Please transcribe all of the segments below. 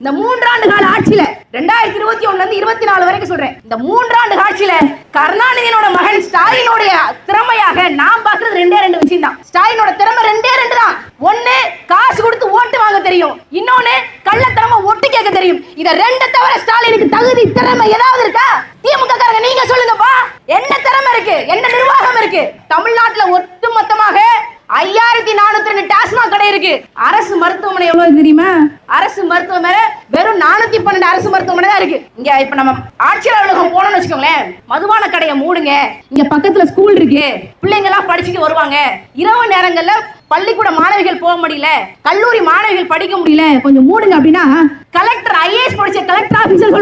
இந்த மூன்றாண்டு கால ஆட்சியில ரெண்டாயிரத்தி இருபத்தி ஒண்ணுல இருந்து இருபத்தி நாலு வரைக்கும் சொல்றேன். இந்த மூன்றாண்டு ஆட்சியில கருணாநிதியோட மகன் ஸ்டாலினுடைய திறமையாக நான் பாக்குறது ரெண்டே ரெண்டு விஷயம் தான் ஸ்டாலினோட திறமை ரெண்டே ரெண்டு தான். ஒண்ணு காசு கொடுத்து ஓட்டு வாங்க தெரியும். இன்னொன்னு கள்ளத்தனமா ஒட்டு கேட்க தெரியும். இத ரெண்டு தவிர ஸ்டாலினுக்கு தகுதி திறமை ஏதாவது இருக்கா? திமுக காரங்க நீங்க சொல்லுங்கப்பா. என்ன திறமை இருக்கு? என்ன நிர்வாகம் இருக்கு? தமிழ்நாட்டுல ஒட்டுமொத்தமாக ஐயாயிரத்தி நானூத்தி ரெண்டு டாஸ்மாக் கடை இருக்கு. அரசு மருத்துவமனை எவ்வளவு தெரியுமா? அரசு மருத்துவமனை வெறும் நானூத்தி பன்னெண்டு அரசு மருத்துவமனை தான் இருக்கு. இங்க இப்ப நம்ம ஆட்சியர் அலுவலகம் போனோம்னு வச்சுக்கோங்களேன். மதுபான கடையை மூடுங்க. இங்க பக்கத்துல ஸ்கூல் இருக்கு. பிள்ளைங்க எல்லாம் படிச்சுட்டு வருவாங்க. இரவு நேரங்கள்ல பள்ளிக்கூட மாணவிகள் போக முடியல. கல்லூரி மாணவிகள் படிக்க முடியல. கொஞ்சம் மூடுங்க அப்படின்னா கலெக்டர் ஐஏஎஸ் படிச்ச கலெக்டர் ஆபீசர்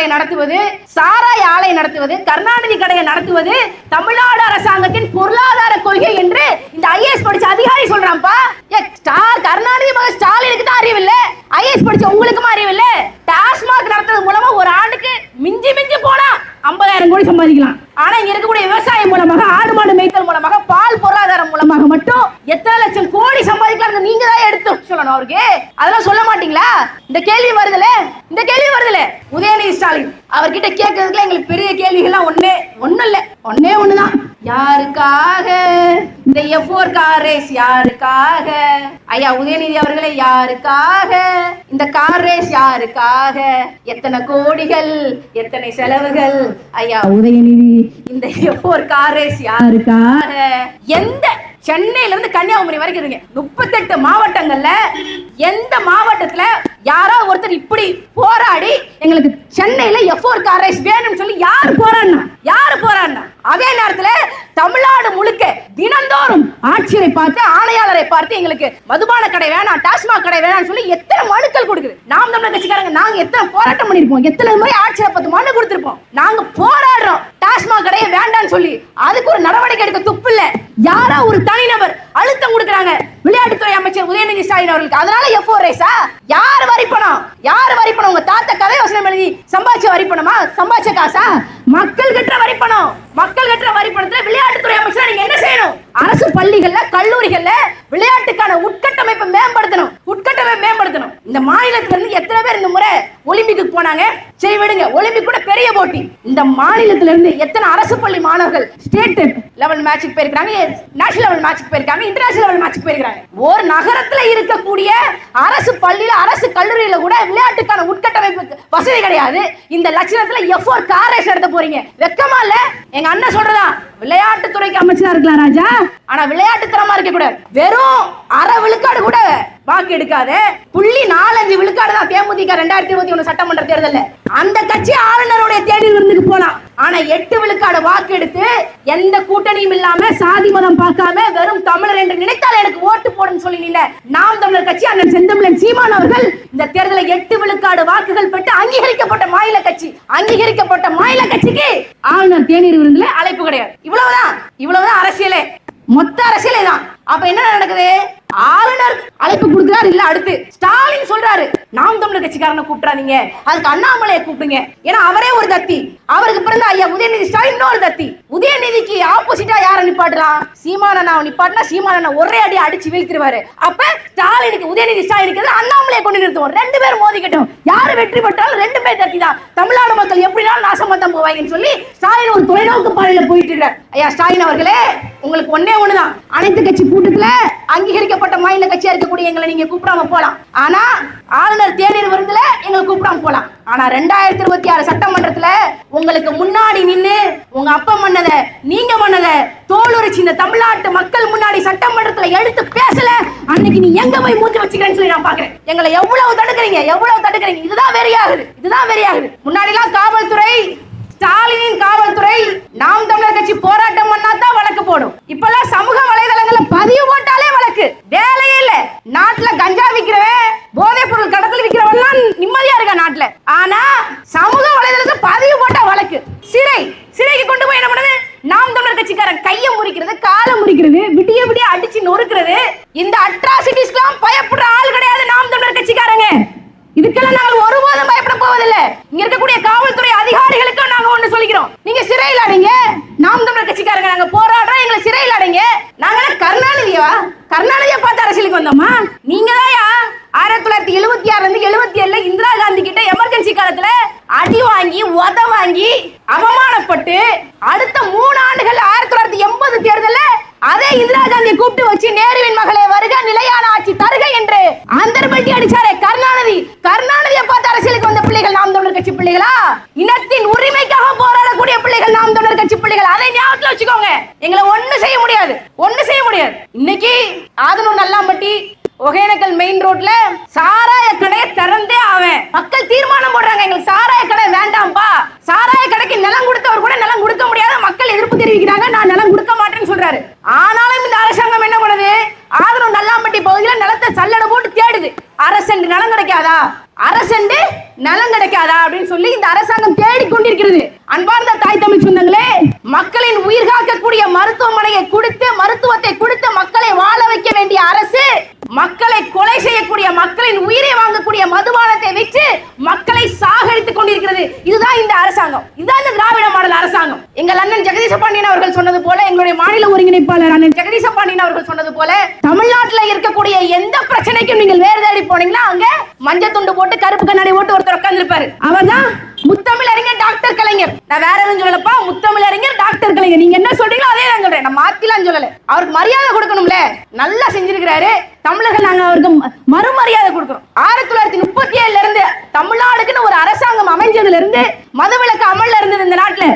கடையை நடத்துவது சாராய ஆலை நடத்துவது கருணாநிதி கடையை நடத்துவது தமிழ்நாடு அரசாங்கத்தின் பொருளாதார கொள்கை என்று இந்த ஐஏஎஸ் படிச்ச அதிகாரி சொல்றான்ப்பா. ஏ ஸ்டார் கருணாநிதி மகன் ஸ்டாலினுக்கு தான் அறிவில்லை. ஐஏஎஸ் படிச்ச உங்களுக்கும் இல்ல? டாஸ்மாக் நடத்துறது மூலமா ஒரு ஆண்டுக்கு மிஞ்சி மிஞ்சி போனா ஐம்பதாயிரம் கோடி சம்பாதிக்கலாம். ஆனா இங்க இருக்கக்கூடிய விவசாயம் மூலமாக ஆடு மாடு மேய்த்தல் மூலமாக பால் பொருளாதாரம் மூலமாக மட்டும் எத்தனை லட்சம் கோடி சம்பாதிக்கலாம் நீங்க தான் எடுத்து சொல்லணும் அவருக்கு. அதெல்லாம் சொல்ல மாட்டீங்களா? இந்த கேள்வி வருதுல? இந்த கேள்வி வருதுல? உதயநிதி ஸ்டாலின் அவர்கிட்ட கேட்கறதுக்குள்ள எங்களுக்கு பெரிய கேள்விகள்லாம் ஒண்ணே ஒண்ணும் இல்ல. ஒன்னே ஒண்ணுதான். யாருக்காக? இந்த எஃபோர் கார் ரேஸ் யாருக்காக? ஐயா உதயநிதி அவர்களே யாருக்காக? இந்த கார் ரேஸ் யாருக்காக? எத்தனை கோடிகள் எத்தனை செலவுகள்? ஐயா உதயநிதி இந்த எஃபோர் கார் ரேஸ் யாருக்காக? எந்த சென்னையில இருந்து கன்னியாகுமரி வரைக்கும் இருங்க முப்பத்தெட்டு மாவட்டங்கள்ல எந்த மாவட்டத்துல யாரோ ஒருத்தர் இப்படி போராடி எங்களுக்கு சென்னையில எஃபோர் கார் ரைஸ் வேணும்னு சொல்லி யார் போராடினா யார் போராடினா அதே நேரத்துல தமிழ்நாடு முழுக்க தினந்தோறும் ஆட்சியரை பார்த்து ஆணையாளரை பார்த்து எங்களுக்கு மதுபான கடை வேணாம் டாஸ்மாக் கடை வேணாம்னு சொல்லி எத்தனை மனுக்கள் கொடுக்குது? நாம் தமிழர் கட்சிக்காரங்க நாங்க எத்தனை போராட்டம் பண்ணிருப்போம் எத்தனை முறை ஆட்சியரை பத்து மனு கொடுத்திருப்போம்? நாங்க போராடுறோம். டாஸ்மாக் கடையை வேண்டாம்னு சொல்லி. அதுக்கு ஒரு நடவடிக்கை எடுக்க துப்பு இல்ல. யாரோ ஒரு தனிநபர் அழுத்தம் கொடுக்குறாங்க. விளையாட்டுத்துறை அமைச்சர் உதயநிதி ஸ்டாலின் அவர்களுக்கு. அதனால எஃப்ஓ ரேஸா யார் வரி பணம்? யார் வரி பணம்? உங்க தாத்தா கதை யோசனை எழுதி சம்பாதிச்ச வரி பணமா? சம்பாதிச்ச காசா? மக்கள் கட்டுற வரி பணம். மக்கள் கட்டுற வரி பணத்துல விளையாட்டுத்துறை அமைச்சர் நீங்க என்ன செய்யணும்? அரசு பள்ளிகள்ல கல்லூரிகள்ல விளையாட்டுக்கான உட்கட்டமைப்பை மேம்படுத்தணும். உட்கட்டமைப்பை மேம்படுத்தணும். இந்த மாநிலத்துல இருந்து எத்தனை பேர் இந்த முறை ஒலிம்பிக்கு போனாங்க? சரி விடுங்க. ஒலிம்பிக் கூட பெரிய போட்டி. இந்த மாநிலத்துல இருந்து எத்தனை அரசு பள்ளி மாணவர்கள் ஸ்டேட் லெவல் மேட்சுக்கு போயிருக்காங்க? நேஷனல் லெவல் மேட்சுக்கு போயிருக்காங்க? இன்டர்நேஷனல் லெவல் மேட்சுக்கு போயிருக்காங்க? ஒரு நகரத்துல இருக்கக்கூடிய அரசு பள்ளியில அரசு கல்லூரியில கூட விளையாட்டுக்கான உட்கட்டமைப்பு வசதி கிடையாது. இந்த லட்சணத்துல எஃபோர் கார் ரேஸ் நடத்த போறீங்க. வெக்கமா இல்ல? எங்க அண்ணன் சொல்றதா? விளையாட்டுத்துறைக்கு அமைச்சரா இருக்கலாம் ராஜா? ஆனா விளையாட்டு இருக்க கூடாது வெறும் அரை விழுக்காடு கூட வாக்கு எடுக்காத. புள்ளி நாலஞ்சு விழுக்காடு தான் தேமுதிக ரெண்டாயிரத்தி இருபத்தி ஒண்ணு சட்டமன்ற தேர்தல் அந்த கட்சி ஆளுநருடைய தேடி விருந்துக்கு போலாம் ஆனா எட்டு விழுக்காடு வாக்கு எடுத்து எந்த கூட்டணியும் இல்லாம சாதி மதம் பார்க்காம வெறும் தமிழர் என்று நினைத்தால் எனக்கு ஓட்டு போடுன்னு சொல்லி நின்ன நாம் தமிழர் கட்சி அண்ணன் செந்தமிழன் சீமான் அவர்கள் இந்த தேர்தலில் எட்டு விழுக்காடு வாக்குகள் பெற்று அங்கீகரிக்கப்பட்ட மாநில கட்சி அங்கீகரிக்கப்பட்ட மாநில கட்சிக்கு ஆளுநர் தேநீர் விருந்துல அழைப்பு கிடையாது. இவ்வளவுதான். இவ்வளவுதான் அரசியலே. மொத்த அரசியலே தான் அப்ப என்ன நடக்குது? ஆளுநர் அழைப்பு கொடுக்கிறார் இல்ல அடுத்து. ஸ்டாலின் சொல்றாரு நாம் தமிழர் கட்சிக்காரனை கூப்பிடாதீங்க. அதுக்கு அண்ணாமலையை கூப்பிடுங்க. ஏன்னா அவரே ஒரு தத்தி. அவருக்கு பிறந்த ஐயா உதயநிதி ஸ்டாலின் இன்னொரு தத்தி. உதயநிதிக்கு ஆப்போசிட்டா யாரை நிப்பாட்டுறான்? சீமானண்ணா நிப்பாட்டினா சீமானண்ணா ஒரே அடி அடிச்சு வீழ்த்திருவாரு. அப்ப ஸ்டாலினுக்கு உதயநிதி ஸ்டாலினுக்கு அண்ணாமலையை கொண்டு நிறுத்துவோம். ரெண்டு பேரும் மோதிக்கட்டும். யாரு வெற்றி பெற்றாலும் ரெண்டு பேர் தத்தி தான். தமிழ்நாடு மக்கள் எப்படினாலும் நாசமா தான் போவாங்கன்னு சொல்லி ஸ்டாலின் ஒரு தொலைநோக்கு பாதையில போயிட்டு இருக்கார். ஐயா ஸ்டாலின் அவர்களே உங்களுக்கு ஒன்னே ஒண்ணுதான். அனைத்து கட்சி கூட்டத்துல அங்கீகரிக்கப்பட்ட மாநில கட்சியா இருக்கக்கூடிய எங்களை நீங்க கூப்பிடாம போலாம். ஆனா ஆளுநர் தேநீர் விருந்துல எங்களை கூப்பிடாம போலாம். ஆனா ரெண்டாயிரத்தி இருபத்தி ஆறு சட்டமன்றத்துல உங்களுக்கு முன்னாடி நின்னு உங்க அப்பா பண்ணத நீங்க பண்ணத தோலுரிச்சு இந்த தமிழ்நாட்டு மக்கள் முன்னாடி சட்டமன்றத்துல எடுத்து பேசல. அன்னைக்கு நீ எங்க போய் மூச்சு வச்சுக்கிறேன்னு சொல்லி நான் பாக்குறேன். எங்களை எவ்வளவு தடுக்கிறீங்க? எவ்வளவு தடுக்கிறீங்க? இதுதான் வெறியாகுது. இதுதான் வெறியாகுது. முன்னாடி எல்லாம் காவல்துறை ஸ்டாலினின் காவல்துறை நாம் தமிழர் கட்சி போராட்டம் பண்ணா தான் வழக்கு போடும். இப்பெல்லாம் சமூக வலைதளங்கள்ல பதிவு போட்டாலே வழக்கு. வேலையே இல்ல. நாட்டுல கஞ்சா விக்கிறவன் போதைப் பொருள் கடத்தல் விக்கிறவன்லாம் நிம்மதியா இருக்கா நாட்டுல. ஆனா சமூக வலைதளத்துல பதிவு போட்டா வழக்கு. சிறை. சிறைக்கு கொண்டு போய் என்ன பண்ணுது? நாம் தமிழர் கட்சிக்காரன் கையை முறிக்கிறது காலை முறிக்கிறது விடிய விடிய அடிச்சு நொறுக்கிறது. இந்த அட்ராசிட்டிஸ்க்கெல்லாம் பயப்படுற ஆள் கிடையாது நாம் தமிழர் கட்சிக்காரங்க. இதுக்கெல்லாம் நாங்கள் ஒருபோதும் பயப்பட போவதில்லை. இங்க இருக்கக்கூடிய காவல்துறை அதிகாரிகளுக்கும் நாங்க ஒண்ணு சொல்லிக்கிறோம். நீங்க சிறையில் அடைங்க. நாம் தமிழர் கட்சிக்காரங்க நாங்க போராடுறோம். எங்களை சிறையில் அடைங்க. நாங்க கருணாநிதியா? கருணாநிதியை பார்த்து அரசியலுக்கு வந்தோமா? நீங்க தான் ஆயிரத்தி தொள்ளாயிரத்தி எழுபத்தி ஆறுல இருந்து எழுபத்தி ஏழுல இந்திரா காந்தி கிட்ட எமர்ஜென்சி காலத்துல அடி வாங்கி உத வாங்கி அவமானப்பட்டு அடுத்த மூணு ஆண்டுகள் ஆயிரத்தி தொள்ளாயிரத்தி எண்பது தேர்தல அதே இந்திரா காந்தியை கூப்பிட்டு வச்சு நேருவின் மகளே வருக நிலையான ஆட்சி தருக என்று அந்தர்பட்டி அடிச்சாரே கருணாநிதி. கருணாநிதியை பார்த்து அரசியலுக்கு வந்த பிள்ளைகள் நாம் தமிழர் கட்சி பிள்ளைகளா? இனத்தின் உரிமைக்காக போராடக்கூடிய பிள்ளைகள் நாம் தமிழர் கட்சி பிள்ளைகள். அதை ஞாபகத்துல வச்சுக்கோங்க. எங்களை ஒண்ணு செய்ய முடியாது. ஒண்ணு செய்ய முடியாது. இன்னைக்கு ஆதனூர் நல்லாம்பட்டி ஒகேனக்கல் மெயின் ரோட்ல சாராய கடையை திறந்தே ஆவேன். மக்கள் தீர்மானம் போடுறாங்க எங்களுக்கு சாராய கடை வேண்டாம்ப்பா. சாராய கடைக்கு நிலம் கொடுத்தவர் கூட நிலம் கொடுக்க முடியாத மக்கள் எதிர்ப்பு தெரிவிக்கிறாங்க. நான் நிலம் கொடுக்க மாட்டேன்னு சொல்றாரு. ஆனாலும் இந்த அரசாங்கம் என்ன பண்ணுது? ஆதரவு நல்லாம்பட்டி பகுதியில் நிலத்தை சல்லடை போட்டு தேடுது. அரசண்டு நிலம் கிடைக்காதா? அரசண்டு நலம் கிடைக்காதா? அப்படின்னு சொல்லி இந்த அரசாங்கம் தேடிக்கொண்டிருக்கிறது அன்பார்ந்த தாய் தமிழ் சொந்தங்களே மக்களின் உயிர் காக்கக்கூடிய மருத்துவமனையை கொடுத்து மருத்துவத்தை கொடுத்து மக்களை வாழ வைக்க வேண்டிய அரசு மக்களை கொலை செய்யக்கூடிய மக்களின் உயிரை வாங்கக்கூடிய மதுபானத்தை வச்சு மக்களை சாகடித்துக் கொண்டிருக்கிறது. இதுதான் இந்த அரசாங்கம். இதுதான் இந்த திராவிட மாடல் அரசாங்கம். எங்கள் அண்ணன் ஜெகதீச பாண்டியன் அவர்கள் சொன்னது போல எங்களுடைய மாநில ஒருங்கிணைப்பாளர் அண்ணன் ஜெகதீச பாண்டியன் அவர்கள் சொன்னது போல தமிழ்நாட்டில் இருக்கக்கூடிய எந்த பிரச்சனைக்கும் நீங்கள் வேறு தேடி போனீங்கன்னா அங்க மஞ்சள் துண்டு போட்டு கருப்பு கண்ணாடி போட்டு ஒருத்தர் உட்கார்ந்திருப்பாரு. அவர்தான் முத்தமிழறிஞர் டாக்டர் கலைஞர். நான் வேற எதுவும் சொல்லலப்பா முத்தமிழறிஞர் டாக்டர் கலைஞர். நீங்க என்ன சொல்றீங்களோ அதே நான் சொல்றேன். நான் மாத்திலாம் சொல்லல. அவருக்கு மரியாதை கொடுக்கணும்ல. நல்லா செஞ்சிருக்கிறாரு. தமிழர்கள் நாங்க அவருக்கு ம- மறுமரியாதை கொடுக்கணும் ஆயிரத்தி தொள்ளாயிரத்தி முப்பத்தி ஏழுல இருந்து தமிழ்நாடுக்குன்னு ஒரு அரசாங்கம் அமைஞ்சதுல இருந்து மதுவிலக்கு அமல்ல இருந்தது இந்த நாட்டுல.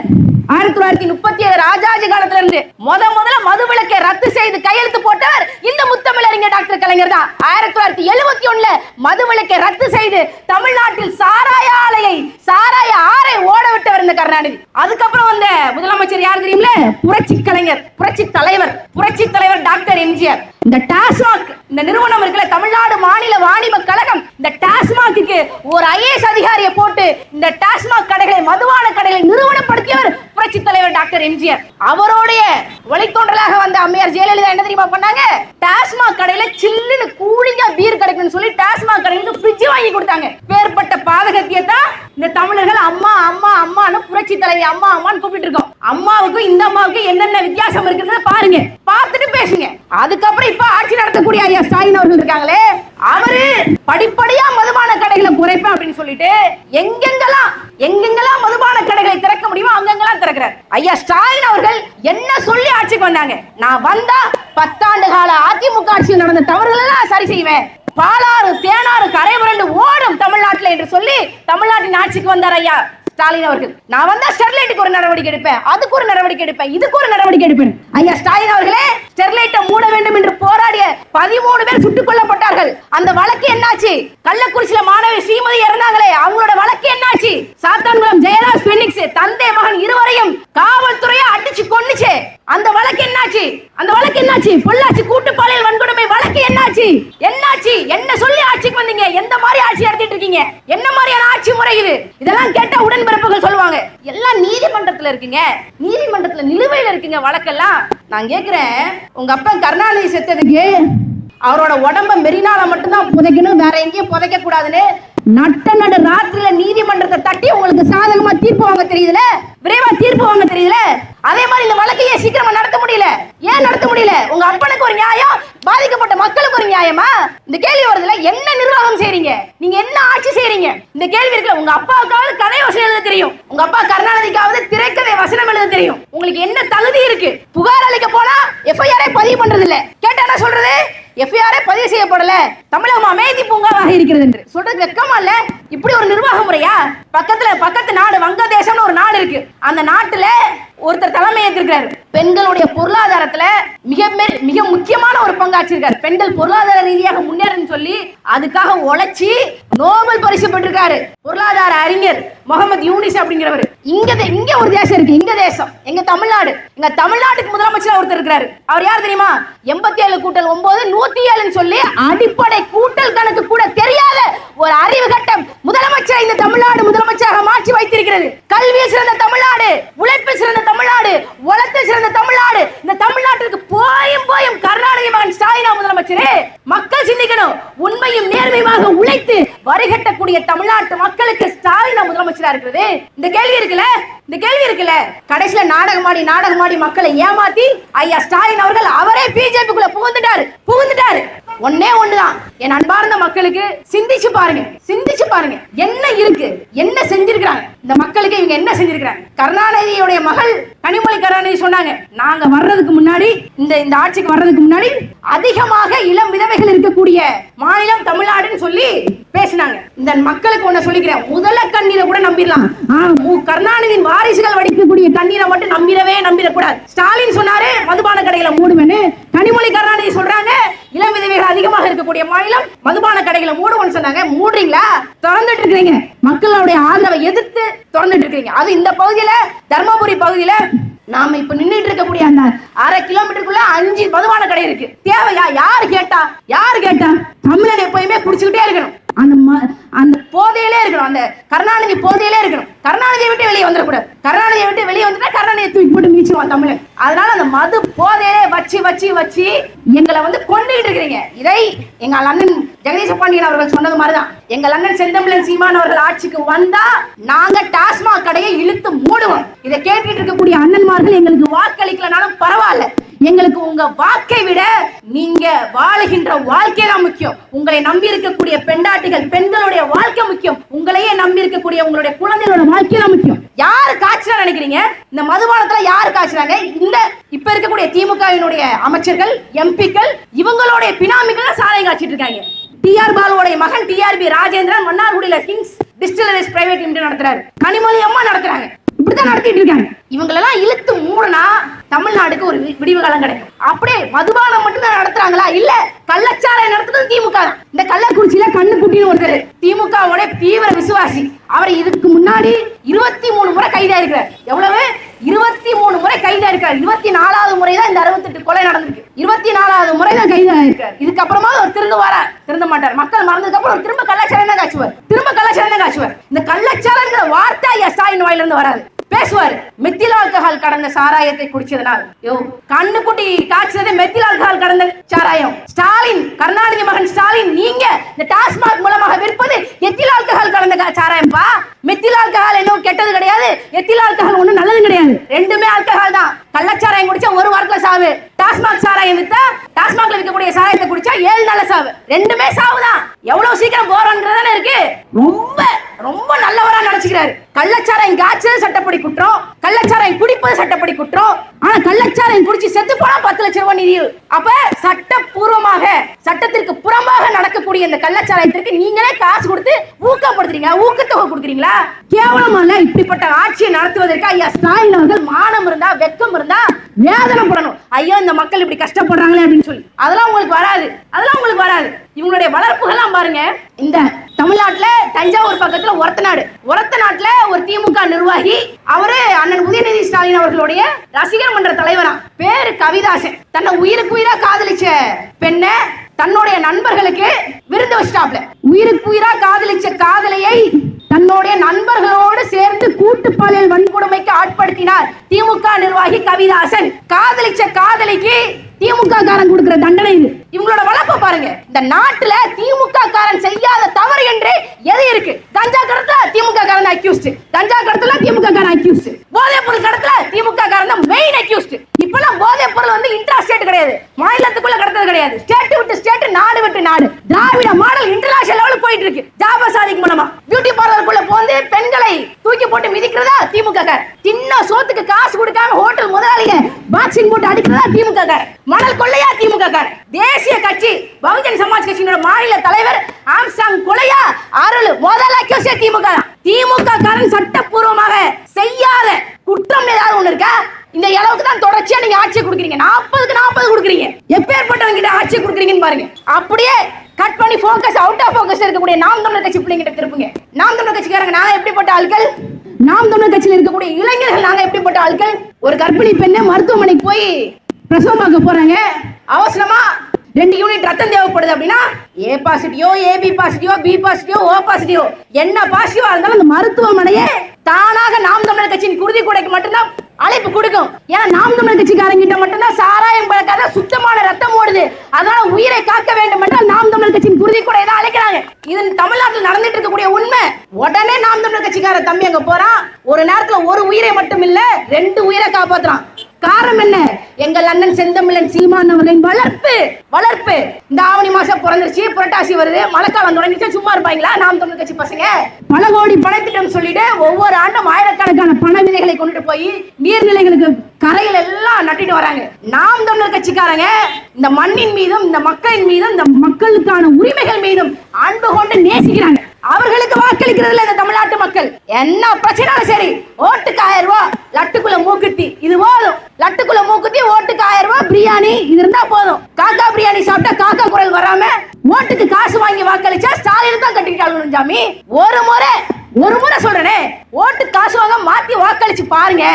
ஆயிரத்தி தொள்ளாயிரத்தி முப்பத்தி ஏழு ராஜாஜி காலத்துல இருந்து முத முதல்ல மதுவிலக்கை ரத்து செய்து கையெழுத்து போட்டவர் இந்த முத்தமிழறிஞர் டாக்டர் கலைஞர் தான். ஆயிரத்தி தொள்ளாயிரத்தி எழுபத்தி ஒண்ணுல மதுவிலக்கை ரத்து செய்து தமிழ்நாட்டில் சாராய ஆலையை சாராய ஆறை ஓட விட்டவர் இந்த கருணாநிதி. அதுக்கப்புறம் வந்த முதலமைச்சர் யார் தெரியுமில புரட்சி கலைஞர் புரட்சி தலைவர் புரட்சி தலைவர் டாக்டர் எம்ஜிஆர். இந்த டாஸ்மாக் இந்த நிறுவனம் இருக்குல்ல தமிழ்நாடு மாநில வாணிப கழகம் இந்த டாஸ்மாக்கு ஒரு ஐஏஎஸ் அதிகாரியை போட்டு இந்த டாஸ்மாக் கடைகளை மதுபான கடைகளை நிறுவனப்படுத்தியவர் புரட்சி தலைவர் டாக்டர் எம்ஜிஆர். அவருடைய வழித்தோன்றலாக வந்த அம்மையார் ஜெயலலிதா என்ன தெரியுமா பண்ணாங்க? டாஸ்மாக் கடையில சில்லுன்னு கூலிங்கா பீர் கிடைக்கும்னு சொல்லி டாஸ்மாக் கடையில ஃப்ரிட்ஜ் வாங்கி கொடுத்தாங்க. பேர்பட்ட பாதகத்தியை தான் இந்த தமிழர்கள் அம்மா அம்மா அம்மான்னு புரட்சி தலைவி அம்மா அம்மான்னு கூப்பிட்டு இருக்கோம். அம்மாவுக்கும் இந்த அம்மாவுக்கும் என்னென்ன வித்தியாசம் இருக்குன்னு பாருங்க. பார்த்துட்டு பேசுங்க. அதுக்கப்புறம் இப்ப ஆட்சி நடத்தக்கூடிய ஐயா ஸ்டாலின் அவர்கள் இருக்காங்களே அவரு படிப்படியா மதுபான கடைகளை குறைப்பேன் அப்படின்னு சொல்லிட்டு எங்கெங்கெல்லாம் எங்கெங்கெல்லாம் மதுபான கடைகளை திறக்க முடியுமோ அங்கெங்கெல்லாம் திறக்கிறார். ஐயா ஸ்டாலின் அவர்கள் என்ன சொல்லி ஆட்சிக்கு வந்தாங்க? நான் வந்தா பத்தாண்டு கால அதிமுக ஆட்சியில் நடந்த தவறுகள் எல்லாம் சரி செய்வேன். பாலாறு தேனாறு கரை புரண்டு ஓடும் தமிழ்நாட்டில் என்று சொல்லி தமிழ்நாட்டின் ஆட்சிக்கு வந்தார் ஐயா. ஸ்டாலின் அவர்கள். நான் வந்தா ஸ்டெர்லைட்டுக்கு ஒரு நடவடிக்கை எடுப்பேன். அதுக்கு ஒரு நடவடிக்கை எடுப்பேன். இதுக்கு ஒரு நடவடிக்கை எடுப்பேன். ஐயா ஸ்டாலின் அவர்களே ஸ்டெர்லைட்டை மூட வேண்டும் என்று போராடிய பதிமூணு பேர் சுட்டுக் கொல்லப்பட்டார்கள். அந்த வழக்கு என்னாச்சு? கள்ளக்குறிச்சியில மாணவி ஸ்ரீமதி இறந்தாங்களே அவங்களோட வழக்கு என்னாச்சு? சாத்தான்குளம் ஜெயராஜ் பெனிக்ஸ் தந்தை மகன் இருவரையும் காவல்துறையை அடிச்சு கொன்னுச்சே. அந்த வழக்கு என்னாச்சு? அந்த வழக்கு என்னாச்சு? பொள்ளாச்சி கூட்டுப்பாளையல் வன்கொடுமை வழக்கு என்னாச்சு? என்னாச்சு? என்ன சொல்லி ஆட்சிக்கு வந்தீங்க? எந்த மாதிரி ஆட்சி நடத்திட்டு இருக்கீங்க? என்ன மாதிரியான ஆட்சி முறை இது? இதெல்லாம் கேட்டா உடன்பிறப்புகள் சொல்லுவாங்க. எல்லாம் நீதிமன்றத்துல இருக்குங்க. நீதிமன்றத்துல நிலுவையில இருக்குங்க வழக்கெல்லாம். நான் கேக்குறேன் உங்க அப்பா கருணாநிதி செத்ததுக்கு அவரோட உடம்ப மெரினால மட்டும்தான் புதைக்கணும் வேற எங்கேயும் புதைக்க கூடாதுன்னு நட்ட நடு ராத்திரியில நீதிமன்றத்தை தட்டி உங்களுக்கு சாதகமா தீர்ப்பு வாங்க தெரியுதுல? விரைவா தீர்ப்பு வாங்க தெரியுதுல? அதே மாதிரி இந்த வழக்கை ஏன் சீக்கிரமா நடத்த முடியல. ஏன் நடத்த முடியல? உங்க அப்பனுக்கு ஒரு நியாயம் பாதிக்கப்பட்ட மக்களுக்கு ஒரு நியாயமா? இந்த கேள்வி வருதுல என்ன நிர்வாகம் செய்றீங்க? நீங்க என்ன ஆட்சி செய்றீங்க? இந்த கேள்வி இருக்குல்ல உங்க அப்பாவுக்காவது கதை வசனம் எழுத தெரியும். உங்க அப்பா கருணாநிதிக்காவது திரைக்கதை வசனம் எழுத தெரியும். உங்களுக்கு என்ன தகுதி இருக்கு? புகார் அளிக்க போனா எஃப்ஐஆரே பதிவு பண்றது இல்ல கேட்டா என்ன சொல்றது? எஃப்ஐஆரே பதிவு செய்யப்படல. தமிழகம் அமைதி பூங்காவாக இருக்கிறது என்று. சொல்றது வெக்கமா இல்ல? இப்படி ஒரு நிர்வாக முறையா? பக்கத்துல பக்கத்து நாடு வங்கதேசம்னு ஒரு நாடு இருக்கு. அந்த நாட்டுல ஒருத்தர் தலைமை ஏற்றிருக்காரு பெண்களுடைய பொருளாதாரத்துல மிக மிக முக்கியமான ஒரு பங்காற்றிருக்காரு. பெண்கள் பொருளாதார ரீதியாக முன்னேறன்னு சொல்லி அதுக்காக உழைச்சி நோபல் பரிசு பெற்றிருக்காரு. பொருளாதார அறிஞர் முகமது யூனிஸ் அப்படிங்கிறவர். இங்க இங்க ஒரு தேசம் இருக்கு இங்க தேசம். எங்க தமிழ்நாடு. எங்க தமிழ்நாட்டுக்கு முதலமைச்சர் ஒருத்தர் இருக்கிறாரு. அவர் யார் தெரியுமா? எண்பத்தி ஏழு கூட்டல் ஒன்பது நூத்தி ஏழுன்னு சொல்லி அடிப்படை கூட்டல் கணக்கு கூட தெரியாத ஒரு அறிவு கட்டம் முதலமைச்சர் இந்த தமிழ்நாடு முதலமைச்சராக மாற்றி வைத்திருக்கிறது. கல்வியில் சிறந்த தமிழ்நாடு உழைப்பில் சிறந்த தமிழ்நாடு வளத்தில் சிறந்த தமிழ்நாடு. இந்த தமிழ்நாட்டிற்கு போயும் போயும் கர்நாடக மகன் ஸ்டாலினா முதலமைச்சரே மக்கள் சிந்திக்கணும். உண்மையும் நேர்மையுமாக உழைத்து வரிகட்டக்கூடிய தமிழ்நாட்டு மக்களுக்கு ஸ்டாலினா முதலமைச்சரா இருக்கிறது. இந்த கேள்வி இருக்குல்ல? இந்த கேள்வி இருக்குல்ல? கடைசியில நாடகமாடி நாடகமாடி மக்களை ஏமாத்தி ஐயா ஸ்டாலின் அவர்கள் அவரே பிஜேபிக்குள்ள புகுந்துட்டாரு. புகுந்துட்டாரு. ஒன்னே ஒண்ணுதான். என் அன்பார்ந்த மக்களுக்கு சிந்திச்சு பாருங்க. சிந்திச்சு பாருங்க. என்ன இருக்கு? என்ன செஞ்சிருக்கிறாங்க? இந்த மக்களுக்கு இவங்க என்ன செஞ்சிருக்கிறாங்க? கருணாநிதியுடைய மகள் கனிமொழி கருணாநிதி சொன்னாங்க. நாங்க வர்றதுக்கு முன்னாடி இந்த இந்த ஆட்சிக்கு வர்றதுக்கு முன்னாடி அதிகமாக இளம் விதவைகள் இருக்கக்கூடிய மாநிலம் தமிழ்நாடுன்னு சொல்லி பேசினாங்க. இந்த மக்களுக்கு ஒண்ணு சொல்லிக்கிறேன். முதல கண்ணீரை கூட நம்பிடலாம். கருணாநிதியின் வாரிசுகள் வடிக்கக்கூடிய கண்ணீரை மட்டும் நம்பிடவே நம்பிடக்கூடாது. ஸ்டாலின் சொன்னாரு மதுபான கடைகளை மூடுவேன்னு. கனிமொழி கருணாநிதி சொல்றாங்க இளம் விதவைகள் அதிகமாக இருக்கக்கூடிய மாநிலம் மதுபான கடைகளை மூடுவோம்னு சொன்னாங்க. மூடுறீங்களா? திறந்துட்டு இருக்கிறீங்க மக்களுடைய ஆதரவை எதிர்த்து திறந்துட்டு இருக்கிறீங்க அது இந்த பகுதியில தர்மபுரி பகுதியில நாம இப்ப நின்றுட்டு இருக்கக்கூடிய அந்த அரை கிலோமீட்டருக்குள்ள அஞ்சு மதுபான கடை இருக்கு. தேவையா? யாரு கேட்டா? யாரு கேட்டா? தமிழன் எப்பயுமே குடிச்சுக்கிட்டே இருக்கணும். அந்த ம- அந்த போதையிலே இருக்கணும். அந்த கருணாநிதி போதையிலே இருக்கணும். கருணாநிதியை விட்டு வெளியே வந்துடக்கூடாது. கருணாநிதியை விட்டு வெளியே வந்துட்டா கருணாநிதியை தூக்கி போட்டு மீச்சுவான் தமிழ் அதனால அந்த மது போதையிலே வச்சு வச்சு வச்சு எங்களை வந்து கொண்டுகிட்டு இருக்கிறீங்க. இதை எங்கள் அண்ணன் ஜெகதீச பாண்டியன் அவர்கள் சொன்னது மாதிரிதான். எங்கள் அண்ணன் செந்தமிழன் சீமான் அவர்கள் ஆட்சிக்கு வந்தா நாங்க டாஸ்மாக் கடையை இழுத்து மூடுவோம். இதை கேட்டுட்டு இருக்கக்கூடிய அண்ணன்மார்கள் எங்களுக்கு வாக்களிக்கலனாலும் பரவாயில்ல. எங்களுக்கு உங்க வாக்கை விட நீங்க வாழுகின்ற வாழ்க்கை தான் முக்கியம். உங்களை நம்பி இருக்கக்கூடிய பெண்டாட்டிகள் பெண்களுடைய வாழ்க்கை முக்கியம். உங்களையே நம்பி இருக்கக்கூடிய உங்களுடைய குழந்தைகளோட வாழ்க்கை தான் முக்கியம். யாரு காய்ச்சலா நினைக்கிறீங்க? இந்த மதுபானத்துல யாரு காய்ச்சறாங்க? இந்த இப்ப இருக்கக்கூடிய திமுகவினுடைய அமைச்சர்கள் எம்பிக்கள் இவங்களுடைய பினாமிகள் சாலை காய்ச்சிட்டு இருக்காங்க. டிஆர் பாலுவோடைய மகன் டிஆர்பி ராஜேந்திரன் மன்னார்குடியில கிங்ஸ் டிஸ்டிலரிஸ் பிரைவேட் லிமிடெட் நடத்துறாரு. கனிமொழி அம்மா நடத்துறாங்க. இப்படித்தான் நடத்திட்டு இருக்காங்க. இவங்களெல்லாம் இழுத்து மூடுனா தமிழ்நாடுக்கு ஒரு வி- விடிவு காலம் கிடைக்கும். அப்படியே மதுபானம் மட்டும் தான் நடத்துறாங்களா? இல்ல கள்ளச்சாலை நடத்துறது திமுக தான். இந்த கள்ளக்குறிச்சியில கண்ணு குட்டின்னு ஒருத்தர். திமுகவோட தீவிர விசுவாசி. அவர் இதுக்கு முன்னாடி இருபத்தி மூணு முறை கைதா இருக்கிறார். எவ்வளவு? இருபத்தி மூணு முறை கைதா இருக்கார் இருபத்தி நாலாவது முறை தான் இந்த அறுபத்தெட்டு கொலை நடந்திருக்கு. இருபத்தி நாலாவது முறை தான் கைதா இருக்கார் இதுக்கப்புறமா அவர் திருந்து வரார். திருந்த மாட்டார். மக்கள் மறந்ததுக்கு அப்புறம் திரும்ப கள்ளச்சாலை தான் காய்ச்சுவார். திரும்ப கள்ளச்சாலை தான் காய்ச்சுவார். இந்த கள்ளச்சாலைங்கிற வார்த்தை ஐயா ஸ்டாலின் வாயிலிருந்து வராது. பேசுவார். மெத்தில் ஆல்கஹால் கடந்த சாராயத்தை குடிச்சதனால். யோ கண்ணுக்குட்டி காய்ச்சது மெத்தில் ஆல்கஹால் கடந்த சாராயம். ஸ்டாலின் கருணாநிதி மகன் ஸ்டாலின் நீங்க இந்த டாஸ்மாக் மூலமாக விற்பது எத்தில் ஆல்கஹால் கடந்த கா- சாராயம்பா மெத்தில் ஆல்கஹால் இன்னும் கெட்டது கிடையாது. எத்தில் ஆல்கஹால் ஒன்றும் நல்லது கிடையாது. ரெண்டுமே ஆல்கஹால் தான். கள்ளச்சாராயம் குடிச்சா ஒரு வாரத்துல சாவு. டாஸ்மாக் சாராயம் வித்தா டாஸ்மாக்ல விற்கக்கூடிய சாராயத்தை குடிச்சா ஏழு நாள் சாவு. ரெண்டுமே சாவு தான் எவ்வளவு சீக்கிரம் போறோன்றதானே இருக்கு. ரொம்ப ரொம்ப நல்லவரா நினைச்சுக்கிறாரு கள்ளச்சாரம் காய்ச்சது சட்டப்படி குற்றம் கள்ளச்சாரம் குடிப்பது சட்டப்படி குற்றம். ஆனா கள்ளச்சாரம் குடிச்சு செத்து போனா பத்து லட்சம் ரூபாய் நிதி. அப்ப சட்டப்பூர்வமாக சட்டத்திற்கு புறம்பாக நடக்கக்கூடிய இந்த கள்ளச்சாராயத்திற்கு நீங்களே காசு கொடுத்து ஊக்கப்படுத்துறீங்களா? ஊக்கத்தொகை கொடுக்குறீங்களா? கேவலமல்ல இப்படிப்பட்ட ஆட்சியை நடத்துவதற்கு ஐயா ஸ்டாலின் அவர்கள் மானம் இருந்தா வெக்கம் இருந்தா வேதனைப்படணும் ஐயோ இந்த மக்கள் இப்படி கஷ்டப்படுறாங்களே அப்படின்னு சொல்லி. அதெல்லாம் உங்களுக்கு வராது. அதெல்லாம் உங்களுக்கு வராது. இவங்களுடைய வளர்ப்புகள்லாம் பாருங்க. இந்த தமிழ்நாட்டுல தஞ்சாவூர் பக்கத்துல ஒரத்த நாடு ஒரத்த நாட்டுல ஒரு திமுக நிர்வாகி அவரு அண்ணன் உதயநிதி ஸ்டாலின் அவர்களுடைய ரசிகர் மன்ற தலைவரா பேரு கவிதாசன். தன்னை உயிருக்கு உயிரா காதலிச்ச பெண்ண தன்னுடைய நண்பர்களுக்கு விருந்து வச்சிட்டாப்ல உயிருக்கு உயிரா காதலிச்ச காதலியை தன்னுடைய நண்பர்களோடு சேர்ந்து கூட்டு பாலியல் வன்கொடுமைக்கு ஆட்படுத்தினார் திமுக நிர்வாகி கவிதாசன். காதலிச்ச காதலிக்கு திமுக காரன் கொடுக்கிற தண்டனை இது. இவங்களோட வளர்ப்ப பாருங்க. இந்த நாட்டுல திமுக காரன் செய்யாத தவறு என்று எது இருக்கு? கஞ்சா கடத்துல திமுக காரன் அக்யூஸ்ட் கஞ்சா கடத்துல திமுக காரன் அக்யூஸ்ட் போதைப் பொருள் கடத்துல திமுக காரன் தான் மெயின் அக்யூஸ்ட் இப்பெல்லாம் போதைப் பொருள் வந்து இன்ட்ரா ஸ்டேட் கிடையாது. மாநிலத்துக்குள்ள கடத்தது கிடையாது. ஸ்டேட் விட்டு ஸ்டேட் நாடு விட்டு நாடு. திராவிட மாடல் இன்டர்நேஷனல் லெவலுக்கு போயிட்டு இருக்கு. ஜாப சாதிக்கு மூலமா பியூட்டி பார்லருக்குள்ள போந்து பெண்களை தூக்கி போட்டு மிதிக்கிறதா திமுக காரன் சின்ன சோத்துக்கு காசு கொடுக்காம ஹோட்டல் முதலாளிய பாக்ஸிங் போட்டு அடிக்கிறதா திமுக காரன் மணல் கொள்ளையா திமுக காரன் தேசிய கட்சி பகுஜன் சமாஜ் கட்சியினோட மாநில தலைவர் ஆம்சாங் கொலையா அருள் முதல் அக்யூசிய திமுக தான். திமுக காரன் சட்டப்பூர்வமாக செய்யாத குற்றம் ஏதாவது ஒண்ணு இருக்கா? இந்த அளவுக்கு தான் தொடர்ச்சியா நீங்க ஆட்சி கொடுக்குறீங்க. நாற்பதுக்கு நாற்பது கொடுக்குறீங்க. எப்பேற்பட்டவங்க கிட்ட ஆட்சி கொடுக்குறீங்கன்னு பாருங்க. அப்படியே கட் பண்ணி ஃபோக்கஸ் அவுட் ஆஃப் ஃபோக்கஸ் இருக்கக்கூடிய நாம் தமிழர் கட்சி பிள்ளைங்கிட்ட திருப்புங்க. நாம் தமிழர் கட்சிக்காரங்க நாங்க எப்படிப்பட்ட ஆட்கள்? நாம் தமிழர் கட்சியில் இருக்கக்கூடிய இளைஞர்கள் நாங்க எப்படிப்பட்ட ஆட்கள்? ஒரு கர்ப்பிணி பெண்ணை மருத்துவமனைக்கு போய் பிரசவம் பார்க்க போறாங்க. அவசரமா ரெண்டு யூனிட் ரத்தம் தேவைப்படுது அப்படின்னா ஏ பாசிட்டிவோ ஏபி பாசிட்டிவோ பி பாசிட்டிவோ ஓ பாசிட்டிவோ என்ன பாசிட்டிவா இருந்தாலும் அந்த மருத்துவமனையே தானாக நாம் தமிழர் கட்சியின் குருதி கூடைக்கு மட்டும்தான் அழைப்பு கொடுக்கும். ஏன்னா நாம் தமிழர் கட்சிக்காரங்கிட்ட மட்டும்தான் சாராயம் பழக்காத சுத்தமான ரத்தம் ஓடுது. அதனால உயிரை காக்க வேண்டும் என்றால் நாம் தமிழர் கட்சியின் குருதி கூடை தான் அழைக்கிறாங்க. இது தமிழ்நாட்டில் நடந்துட்டு இருக்கக்கூடிய உண்மை. உடனே நாம் தமிழர் கட்சிக்கார தம்பி அங்க போறான். ஒரு நேரத்துல ஒரு உயிரை மட்டும் இல்ல ரெண்டு உயிரை காப்பாத்துறான். காரணம் என்ன? எங்கள் அண்ணன் செந்தமிழன் சீமான் அவர்களின் வளர்ப்பு வளர்ப்பு. இந்த ஆவணி மாசம் பிறந்துருச்சு புரட்டாசி வருது. மழைக்காலம் தொடங்கிச்சு சும்மா இருப்பாங்களா? நாம் தமிழ் கட்சி பசங்க. பல கோடி பணத்திட்டம் சொல்லிட்டு ஒவ்வொரு ஆண்டும் ஆயிரக்கணக்கான பண விதைகளை கொண்டுட்டு போய் நீர்நிலைகளுக்கு கரையில் எல்லாம் நட்டிட்டு வராங்க. நாம் தமிழர் கட்சிக்காரங்க இந்த மண்ணின் மீதும் இந்த மக்களின் மீதும் இந்த மக்களுக்கான உரிமைகள் மீதும் அன்பு கொண்டு நேசிக்கிறாங்க. அவர்களுக்கு வாக்களிக்கிறதுல இந்த தமிழ்நாட்டு மக்கள். என்ன பிரச்சனாலும் சரி ஓட்டுக்கு ஆயிரம் ரூபாய் லட்டுக்குள்ள மூக்குத்தி. இது போதும். லட்டுக்குள்ள மூக்குத்தி ஓட்டுக்கு ஆயிரம் ரூபாய் பிரியாணி இது இருந்தா போதும். காக்கா பிரியாணி சாப்பிட்டா காக்கா குரல் வராம ஓட்டுக்கு காசு வாங்கி வாக்களிச்சா ஸ்டாலின் தான் கட்டிக்கிட்டாலும் சாமி? ஒரு முறை ஒரு முறை சொல்றேனே. ஓட்டு காசு வாங்க மாத்தி வாக்களிச்சு பாருங்க.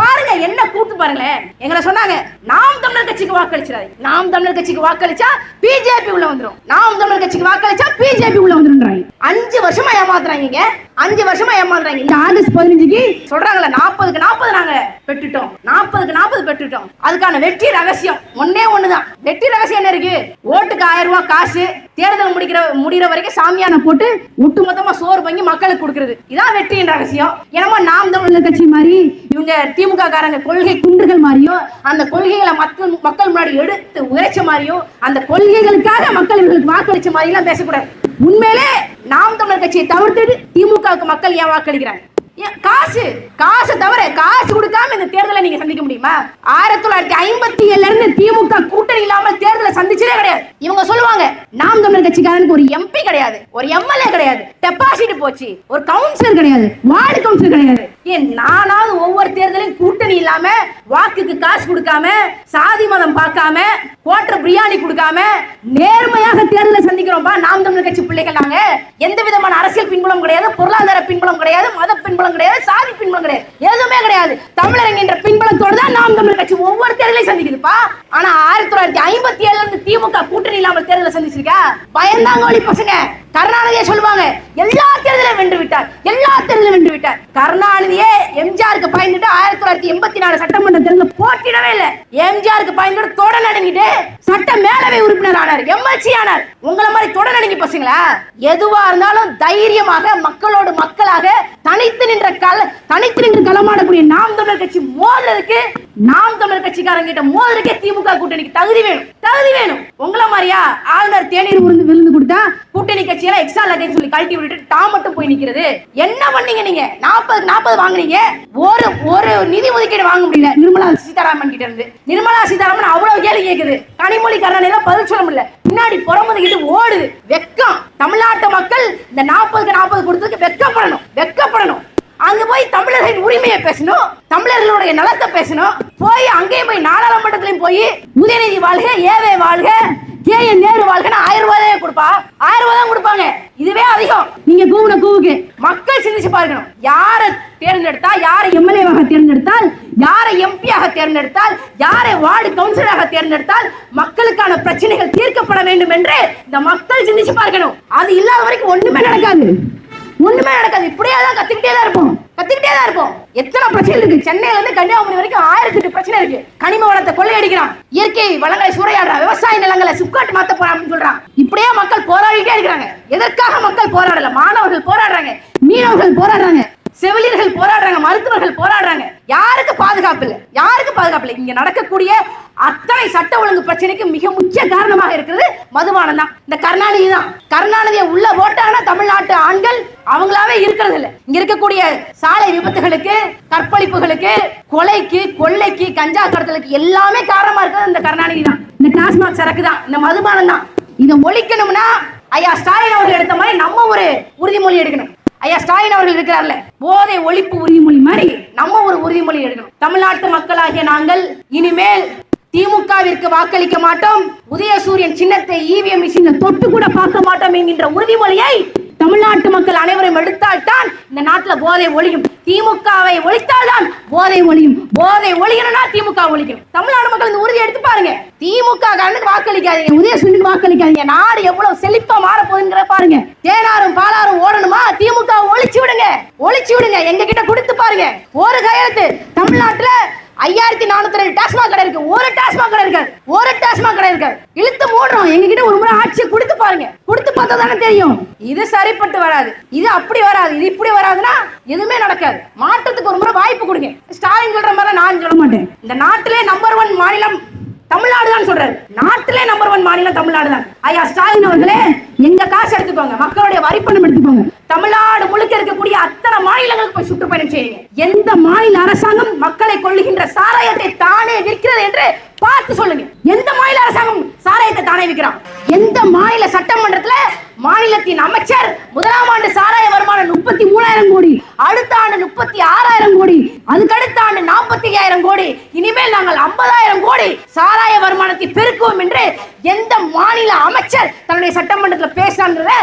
பாருங்க என்ன கூட்டு பாருங்களேன். எங்களை சொன்னாங்க நாம் தமிழர் கட்சிக்கு வாக்களிச்சிடாது நாம் தமிழர் கட்சிக்கு வாக்களிச்சா பிஜேபி உள்ள வந்துடும் நாம் தமிழர் கட்சிக்கு வாக்களிச்சா பிஜேபி உள்ள வந்துடும் அஞ்சு வருஷமா ஏமாத்துறாங்க இங்க. அஞ்சு வருஷமா ஏமாத்துறாங்க இந்த ஆகஸ்ட் பதினஞ்சுக்கு சொல்றாங்கல்ல நாற்பதுக்கு நாற்பது நாங்க பெற்றுட்டோம். நாற்பதுக்கு நாற்பது பெற்றுட்டோம். அதுக்கான வெற்றி ரகசியம் ஒன்னே ஒண்ணுதான். வெற்றி ரகசியம் என்ன இருக்கு? ஓட்டுக்கு ஆயிரம் ரூபாய் காசு தேர்தல் முடிக்கிற முடிகிற வரைக்கும் சாமியான போட்டு ஒட்டுமொத்தமா சோறு வாங்கி மக்களுக்கு கொடுக்கறது. இதான் வெற்றியின் ரகசியம். என்னமோ நாம் தமிழர் கட்சி மாதிரி இவங்க திமுக காரங்க கொள்கை குன்றுகள் மாதிரியும் அந்த கொள்கைகளை மக்கள் மக்கள் முன்னாடி எடுத்து உரைச்ச மாதிரியும் அந்த கொள்கைகளுக்காக மக்கள் இவர்களுக்கு வாக்களிச்ச மாதிரி எல்லாம் பேசக்கூடாது. உண்மையிலே நாம் தமிழர் கட்சியை தவிர்த்து திமுகவுக்கு மக்கள் ஏன் வாக்களிக்கிறாங்க காசு. காசு தவிர காசு கொடுக்காம இந்த தேர்தலை நீங்க சந்திக்க முடியுமா? ஆயிரத்தி தொள்ளாயிரத்தி ஐம்பத்தி ஏழுல இருந்து திமுக கூட்டணி இல்லாமல் தேர்தலை சந்திச்சதே கிடையாது. இவங்க சொல்லுவாங்க நாம் தமிழர் கட்சிக்காரனுக்கு ஒரு எம்பி கிடையாது. ஒரு எம்எல்ஏ கிடையாது. டெபாசிட் போச்சு. ஒரு கவுன்சிலர் கிடையாது. வார்டு கவுன்சிலர் கிடையாது. ஏன் நானாவது ஒவ்வொரு தேர்தலையும் கூட்டணி இல்லாம வாக்குக்கு காசு கொடுக்காம சாதி மதம் பார்க்காம கோட்டர் பிரியாணி கொடுக்காம நேர்மையாக தேர்தலை சந்திக்கிறோம்பா நாம் தமிழர் கட்சி பிள்ளைகள் நாங்க. எந்த விதமான அரசியல் பின்புலம் கிடையாது பொருளாதார பின்புலம் கிடையாது மத பின்புலம் கிடையாது சாதி பின்பலம் கிடையாது. எதுவுமே கிடையாது. தமிழர் என்கின்ற பின்பலத்தோடு தான் நாம் தமிழர் கட்சி ஒவ்வொரு தேர்தலையும் சந்திக்குதுப்பா. ஆனா ஆயிரத்தி தொள்ளாயிரத்தி ஐம்பத்தி ஏழுல இருந்து திமுக கூட்டணி இல்லாமல் தேர்தலை சந்திச்சிருக்கா? பயந்தாங்கோலி பசங்க. கருணாநிதியை சொல்லுவாங்க எல்லா தேர்தலும் வென்று விட்டார் எல்லா தேர்தலும் வென்று விட்டார். கருணாநிதியே எம்ஜிஆருக்கு பயந்துட்டு ஆயிரத்தி தொள்ளாயிரத்தி எண்பத்தி நாலு சட்டமன்ற தேர்தல் போட்டிடவே இல்லை. எம்ஜிஆருக்கு பயந்துட்டு தொட நடுங்கிட்டு சட்ட மேலவை உறுப்பினர் ஆனார் எம்எல்சி ஆனார். உங்களை மாதிரி தொட நடுங்கி பசங்களா எதுவா இருந்தாலும் தைரியமாக மக்களோடு மக்களாக தனித்து நின்ற கல தனித்து நின்று களமாடக்கூடிய நாம் தமிழர் கட்சி மோதுறதுக்கு நாம் தமிழர் கட்சிக்காரங்க கிட்ட மோதுறதுக்கே திமுக கூட்டணிக்கு தகுதி வேணும். தகுதி வேணும். உங்களை மாதிரியா ஆளுநர் தேநீர் விருந்து விருந்து கொடுத்தா கூட்டணி கட்சி கட்சியெல்லாம் எக்ஸ்ட்ரா லக்கேஜ் சொல்லி கழட்டி விட்டுட்டு டா மட்டும் போய் நிக்கிறது. என்ன பண்ணீங்க நீங்க? நாற்பது நாற்பது வாங்குனீங்க. ஒரு ஒரு நிதி ஒதுக்கீடு வாங்க முடியல. நிர்மலா சீதாராமன் கிட்ட இருந்து. நிர்மலா சீதாராமன் அவ்வளவு கேள்வி கேக்குது. கனிமொழி கருணாநிதி பதில் சொல்ல முடியல. பின்னாடி புறமுதுகிட்டு ஓடுது. வெக்கம். தமிழ்நாட்டு மக்கள் இந்த நாற்பதுக்கு நாற்பது கொடுத்ததுக்கு வெக்கப்படணும். வெக்கப்படணும். அங்க போய் தமிழர்களின் உரிமையை பேசணும். தமிழர்களுடைய நலத்தை பேசணும். போய் அங்கேயும் போய் நாடாளுமன்றத்திலையும் போய் உதயநிதி வாழ்க ஏவே வாழ்க. என் நேரு வாழ்கன்னு ஆயிரம் ரூபாய் தான் கொடுப்பா? ஆயிரம் ரூபாய் தான் கொடுப்பாங்க. இதுவே அதிகம். நீங்க கூவுன கூவுக்கு. மக்கள் சிந்திச்சு பார்க்கணும் யாரை தேர்ந்தெடுத்தா யாரை எம்எல்ஏவாக தேர்ந்தெடுத்தால் யாரை எம்பியாக தேர்ந்தெடுத்தால் யாரை வார்டு கவுன்சிலராக தேர்ந்தெடுத்தால் மக்களுக்கான பிரச்சனைகள் தீர்க்கப்பட வேண்டும் என்று இந்த மக்கள் சிந்திச்சு பார்க்கணும். அது இல்லாத வரைக்கும் ஒண்ணுமே நடக்காது. ஒண்ணுமே நடக்காது. இப்படியே தான் கத்துக்கிட்டே தான் இருப்போம். கத்துக்கிட்டே தான் இருப்போம். எத்தனை பிரச்சனை இருக்கு? சென்னையில இருந்து கன்னியாகுமரி வரைக்கும் ஆயிரத்தி எட்டு பிரச்சனை இருக்கு. கனிம வளத்தை கொள்ளையடிக்கிறான். இயற்கை வளங்களை சூறையாடுறான் விவசாய நிலங்களை சுக்காட்டு மாத்த போறான் சொல்றான். இப்படியே மக்கள் போராடிட்டே இருக்கிறாங்க. எதற்காக மக்கள் போராடல? மாணவர்கள் போராடுறாங்க. மீனவர்கள் போராடுறாங்க. செவிலியர்கள் போராடுறாங்க மருத்துவர்கள் போராடுறாங்க. யாருக்கு பாதுகாப்பு இல்லை? யாருக்கு பாதுகாப்பு இல்லை? இங்க நடக்கக்கூடிய அத்தனை சட்ட ஒழுங்கு பிரச்சனைக்கு மிக முக்கிய காரணமாக இருக்கிறது மதுபானம் தான். இந்த கருணாநிதி தான். கருணாநிதியை உள்ள போட்டாங்கன்னா தமிழ்நாட்டு ஆண்கள் அவங்களாவே இருக்கிறது இல்லை. இங்க இருக்கக்கூடிய சாலை விபத்துகளுக்கு கற்பழிப்புகளுக்கு கொலைக்கு கொள்ளைக்கு கஞ்சா கடத்தலுக்கு எல்லாமே காரணமா இருக்கிறது இந்த கருணாநிதி தான். இந்த டாஸ்மாக் சரக்கு தான். இந்த மதுபானம் தான். இதை ஒழிக்கணும்னா ஐயா ஸ்டாலின் அவர்கள் எடுத்த மாதிரி நம்ம ஒரு உறுதிமொழி எடுக்கணும். ஐயா ஸ்டாலின் அவர்கள் இருக்கிறார்ல. போதை ஒழிப்பு உறுதிமொழி மாதிரி நம்ம ஒரு உறுதிமொழி எடுக்கணும். தமிழ்நாட்டு மக்களாகிய நாங்கள் இனிமேல் திமுகவிற்கு வாக்களிக்க மாட்டோம். உதயசூரியன் சின்னத்தை இவிஎம் மிஷினை தொட்டு கூட பார்க்க மாட்டோம் என்கின்ற உறுதிமொழியை தமிழ்நாட்டு மக்கள் அனைவரும் எடுத்தால்தான் இந்த நாட்டுல போதை ஒழியும். திமுகவை ஒழித்தால்தான் போதை ஒழியும். போதை ஒழியணும்னா திமுக ஒழிக்கும் தமிழ்நாடு மக்கள் இந்த உறுதி எடுத்து பாருங்க. திமுக காரனுக்கு வாக்களிக்காதீங்க. உதயசூரியனுக்கு வாக்களிக்காதீங்க. நாடு எவ்வளவு செழிப்பா மாற போகுதுங்கிற பாருங்க. தேனாரும் பாலாரும் ஓடணுமா? திமுக ஒழிச்சு விடுங்க. ஒழிச்சு விடுங்க. எங்க கிட்ட கொடுத்து பாருங்க. ஒரு கையெழுத்து. தமிழ்நாட்டுல ஐயாயிரத்தி நானூத்தி ரெண்டு டாஸ்மாக் கடை இருக்கு. ஒரு டாஸ்மாக் கடை இருக்காது. ஒரு டாஸ்மாக் கடை இருக்காது. இழுத்து மூடுறோம். எங்க கிட்ட ஒரு முறை ஆட்சியை கொடுத்து பாருங்க. கொடுத்து பார்த்தா தானே தெரியும். இது சரிப்பட்டு வராது. இது அப்படி வராது. இது இப்படி வராதுன்னா எதுவுமே நடக்காது. மாற்றத்துக்கு ஒரு முறை வாய்ப்பு கொடுங்க. ஸ்டாலின் சொல்ற மாதிரி நான் சொல்ல மாட்டேன். இந்த நாட்டிலே நம்பர் ஒன் மாநிலம் தமிழ்நாடு தான் சொல்றாரு. நாட்டிலே நம்பர் ஒன் மாநிலம் தமிழ்நாடு தான் ஐயா ஸ்டாலின் அவர்களே எங்க காசு எடுத்துக்கோங்க. மக்களுடைய வரிப்பணம் எடுத்துக்கோங்க. தமிழ்நாடு முழுக்க இருக்கக்கூடிய அத்தனை மாநிலங்களுக்கு போய் சுற்றுப்பயணம் செய்யுங்க. எந்த மாநில அரசாங்கம் மக்களை கொள்ளுகின்ற சாராயத்தை தானே விற்கிறது என்று பார்த்து சொல்லுங்க. எந்த மாநில அரசாங்கம் சாராயத்தை தானே விற்கிறான்? எந்த மாநில சட்டமன்றத்துல மாநிலத்தின் அமைச்சர் முதலாம் ஆண்டு சாராய வருமானம் முப்பத்தி மூணாயிரம் கோடி அடுத்த ஆண்டு முப்பத்தி ஆறாயிரம் கோடி. அதுக்கு அடுத்த ஆண்டு நாற்பத்தி ஐயாயிரம் கோடி. இனிமேல் நாங்கள் ஐம்பதாயிரம் கோடி சாராய வருமானத்தை பெருக்குவோம் என்று எந்த மாநில அமைச்சர் தன்னுடைய சட்டமன்றத்தில் பேசுறாங்கிறத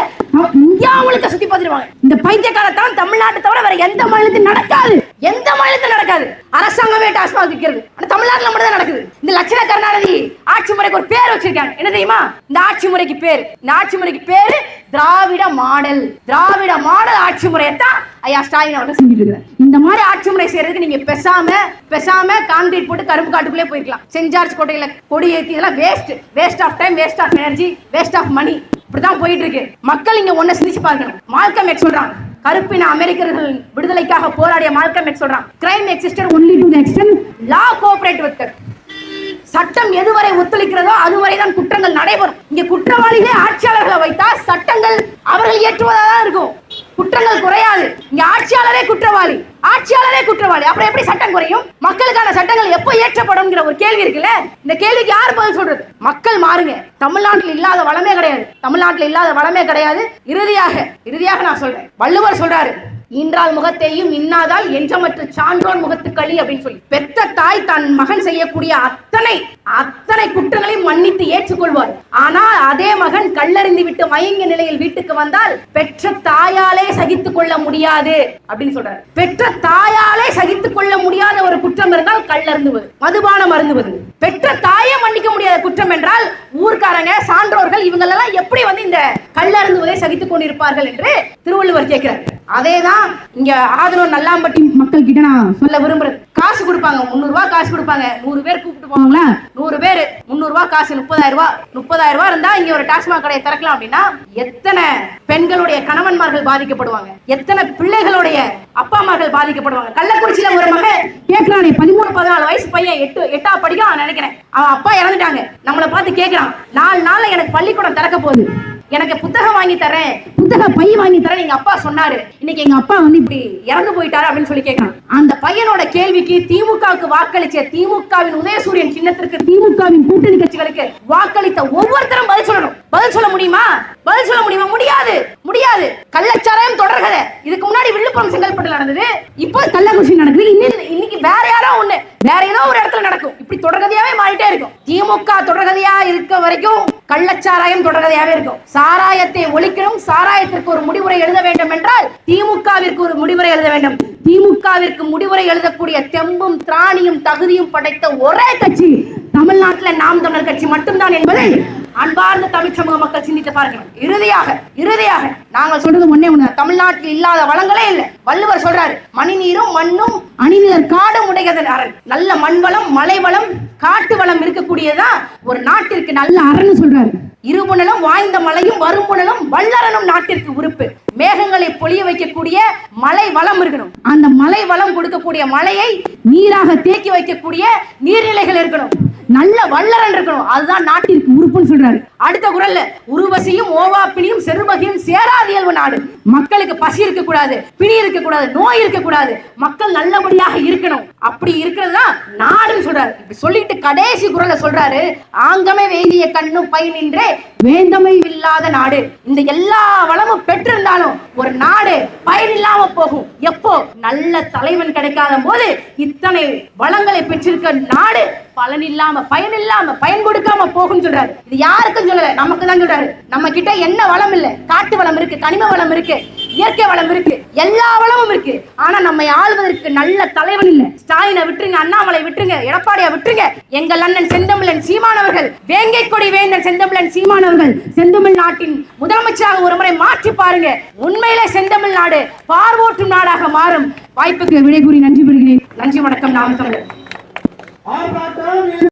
இந்தியா உங்களுக்கு சுத்தி பார்த்துருவாங்க. இந்த பைத்தியக்காரத்தான் தமிழ்நாட்டை தவிர வேற எந்த மாநிலத்திலும் நடக்காது. எந்த மாநிலத்திலும் நடக்காது. அரசாங்கமே டாஸ்மாக் விற்கிறது. ஆனா தமிழ்நாட்டுல மட்டும் தான் நடக்குது. இந்த லட்சண கருணாநிதி ஆட்சி முறைக்கு ஒரு பேர் வச்சிருக்காங்க. என்ன தெரியுமா? இந்த ஆட்சி முறைக்கு பேர். இந்த ஆட்சி முறைக்கு பேரு திராவிட மாடல் திராவிட மாடல் ஆட்சி முறையத்தான் ஐயா ஸ்டாலின் அவர்கள் செஞ்சுட்டு இருக்கிறார். இந்த மாதிரி ஆட்சி முறை செய்யறதுக்கு நீங்க பெசாம பெசாம கான்கிரீட் போட்டு கரும்பு காட்டுக்குள்ளே போயிருக்கலாம். சென்ட் ஜார்ஜ் கோட்டையில கொடி ஏத்தி இதெல்லாம் waste waste of time waste of energy waste of money இப்படிதான் போயிட்டு இருக்கு மக்கள் இங்க ஒன்ன சிந்திச்சு பார்க்கணும். மால்கம் எக்ஸ் சொல்றாங்க கருப்பின அமெரிக்கர்கள் விடுதலைக்காக போராடிய மால்கம் எக்ஸ் சொல்றான். Crime exists only to the extent law cooperate with சட்டம் எதுவரை ஒத்துழைக்கிறதோ அதுவரை தான் குற்றங்கள் நடைபெறும். இங்க குற்றவாளிகளே ஆட்சியாளர்களை வைத்தா சட்டங்கள் அவர்கள் இயற்றுவதாக தான் இருக்கும். குற்றங்கள் குறையாது. இங்க ஆட்சியாளரே குற்றவாளி. ஆட்சியாளரே குற்றவாளி. அப்புறம் எப்படி சட்டம் குறையும்? மக்களுக்கான சட்டங்கள் எப்போ இயற்றப்படும்ங்கிற ஒரு கேள்வி இருக்குல்ல? இந்த கேள்விக்கு யார் பதில் சொல்றது? மக்கள் மாறுங்க. தமிழ்நாட்டில் இல்லாத வளமே கிடையாது. தமிழ்நாட்டில் இல்லாத வளமே கிடையாது. இறுதியாக இறுதியாக நான் சொல்றேன். வள்ளுவர் சொல்றாரு இன்றால் முகத்தையும் இன்னாதால் என்றமற்ற சான்றோர் முகத்து களி அப்படின்னு சொல்லி. பெத்த தாய் தன் மகன் செய்யக்கூடிய அத்தனை அத்தனை குற்றங்களையும் மன்னித்து ஏற்றுக்கொள்வார். ஆனால் அதே மகன் கல்லறிந்து விட்டு மயங்கிய நிலையில் வீட்டுக்கு வந்தால் பெற்ற தாயாலே சகித்துக் கொள்ள முடியாது அப்படின்னு சொல்றாரு. பெற்ற தாயாலே சகித்துக் கொள்ள முடியாத ஒரு குற்றம் இருந்தால் கல்லருந்துவது மதுபானம் அருந்துவது பெற்ற தாயே மன்னிக்க முடியாத குற்றம் என்றால் ஊர்க்காரங்க சான்றோர்கள் இவங்களெல்லாம் எப்படி வந்து இந்த கல்லருந்துவதை சகித்துக் கொண்டிருப்பார்கள் என்று திருவள்ளுவர் கேட்கிறார். அதேதான் இங்க ஆதரவு நல்லாம்பட்டி மக்கள் கிட்ட நான் சொல்ல விரும்புறேன். காசு கொடுப்பாங்க. முந்நூறு ரூபாய் காசு கொடுப்பாங்க. நூறு பேர் கூப்பிட்டு போவாங்களா? நூறு பேர். முந்நூறு ரூபாய் காசு முப்பதாயிரம் ரூபாய் முப்பதாயிரம் ரூபாய் இருந்தா இங்க ஒரு டாஸ்மாக் கடையை திறக்கலாம் அப்படின்னா எத்தனை பெண்களுடைய கணவன்மார்கள் பாதிக்கப்படுவாங்க? எத்தனை பிள்ளைகளுடைய அப்பா அம்மார்கள் பாதிக்கப்படுவாங்க? கள்ளக்குறிச்சியில ஒரு மகன் கேட்கிறானே பதிமூணு பதினாலு வயசு பையன் எட்டு எட்டா படிக்கிறான் நினைக்கிறேன். அவன் அப்பா இறந்துட்டாங்க. நம்மளை பார்த்து கேட்கிறான் நாலு நாள்ல எனக்கு பள்ளிக்கூடம் திறக்க போகுது. எனக்கு புத்தகம் வாங்கி தரேன். புத்தக பை வாங்கி தரேன். எங்க அப்பா சொன்னாரு. இன்னைக்கு எங்க அப்பா வந்து இப்படி இறந்து போயிட்டாரு அப்படின்னு சொல்லி கேட்கிறான் அந்த பையனோட கேள்விக்கு திமுகவுக்கு வாக்களிச்ச திமுகவின் உதயசூரியன் சின்னத்திற்கு திமுகவின் கூட்டணி கட்சிகளுக்கு வாக்களித்த ஒவ்வொருத்தரும் பதில் சொல்லணும். பதில் சொல்ல முடியுமா? பதில் சொல்ல முடியுமா? முடியாது. முடியாது. கள்ளச்சாராயம் தொடர்கதை. இதுக்கு முன்னாடி விழுப்புரம் செங்கல்பட்டு நடந்தது. இப்போ கள்ளக்குறிச்சி நடக்குது. இன்னைக்கு வேற யாரோ ஒண்ணு. வேற ஏதோ ஒரு இடத்துல நடக்கும். இப்படி தொடர்கதையாவே மாறிட்டே இருக்கும். திமுக தொடர்கதையா இருக்க வரைக்கும் கள்ளச்சாராயம் தொடர்கதையாவே இருக்கும். சாராயத்தை ஒழிக்கணும். சாராயத்திற்கு ஒரு முடிவுரை எழுத வேண்டும் என்றால் திமுகவிற்கு ஒரு முடிவுரை எழுத வேண்டும். திமுகவிற்கு முடிவுரை எழுதக்கூடிய தெம்பும் திராணியும் தகுதியும் படைத்த ஒரே கட்சி தமிழ்நாட்டில் நாம் தமிழர் கட்சி மட்டும்தான் என்பதை அன்பார்ந்த தமிழ் சமூக மக்கள் சிந்தித்து பார்க்கணும். இறுதியாக இறுதியாக நாங்கள் சொல்றது ஒன்னே ஒண்ணு. தமிழ்நாட்டில் இல்லாத வளங்களே இல்லை. வள்ளுவர் சொல்றாரு மணி நீரும் மண்ணும் அணிநீர் காடும் உடையதன் அரண். நல்ல மண் வளம் மலை வளம் காட்டு வளம் இருக்கக்கூடியதான் ஒரு நாட்டிற்கு நல்ல அரண் சொல்றாரு. இருபுணலும் வாய்ந்த மலையும் வரும்புணலும் வல்லரனும் நாட்டிற்கு உறுப்பு. மேகங்களை பொழிய வைக்கக்கூடிய மலை வளம் இருக்கணும். அந்த மலை வளம் கொடுக்கக்கூடிய மலையை நீராக தேக்கி வைக்கக்கூடிய நீர்நிலைகள் இருக்கணும். நல்ல வல்லரன் இருக்கணும். அதுதான் நாட்டிற்கு உறுப்புன்னு சொல்றாரு. அடுத்த குரல்ல உருவசியும் ஓவாப்பினியும் செருபகியும் சேராதியல்வு நாடு. மக்களுக்கு பசி இருக்க கூடாது பிணி இருக்க கூடாது நோய் இருக்க கூடாது மக்கள் நல்லபடியாக இருக்கணும். அப்படி இருக்கிறது தான் நாடுன்னு சொல்றாரு. இப்படி சொல்லிட்டு கடைசி குரலை சொல்றாரு ஆங்கமே வேண்டிய கண்ணும் பை நின்றே வேந்தமை இல்லாத நாடு. இந்த எல்லா வளமும் பெற்றிருந்தாலும் ஒரு நாடு பயனில்லாம போகும். எப்போ? நல்ல தலைவன் கிடைக்காத போது இத்தனை வளங்களை பெற்றிருக்க நாடு பலன் இல்லாம பயன் இல்லாம பயன் கொடுக்காம போகும் சொல்றாரு. இது யாருக்கும் சொல்லல நமக்கு தான் சொல்றாரு. நம்ம கிட்ட என்ன வளம் இல்ல? காட்டு வளம் இருக்கு கனிம வளம் இருக்கு இயற்கை வளம் இருக்கு எல்லா வளமும் இருக்கு. ஆனா நம்மை ஆளுவதற்கு நல்ல தலைவன் இல்ல. ஸ்டாலினை விட்டுருங்க அண்ணாமலை விட்டுருங்க எடப்பாடியா விட்டுருங்க. எங்கள் அண்ணன் செந்தமிழன் சீமானவர்கள் வேங்கை கொடி வேந்தன் செந்தமிழன் சீமானவர்கள் செந்தமிழ் நாட்டின் முதலமைச்சராக ஒரு முறை மாற்றி பாருங்க. உண்மையிலே செந்தமிழ் நாடு பார்வோட்டும் நாடாக மாறும். வாய்ப்புக்கு விடை கூறி நன்றி பெறுகிறேன் நன்றி வணக்கம் நாம் தமிழர். Abraão e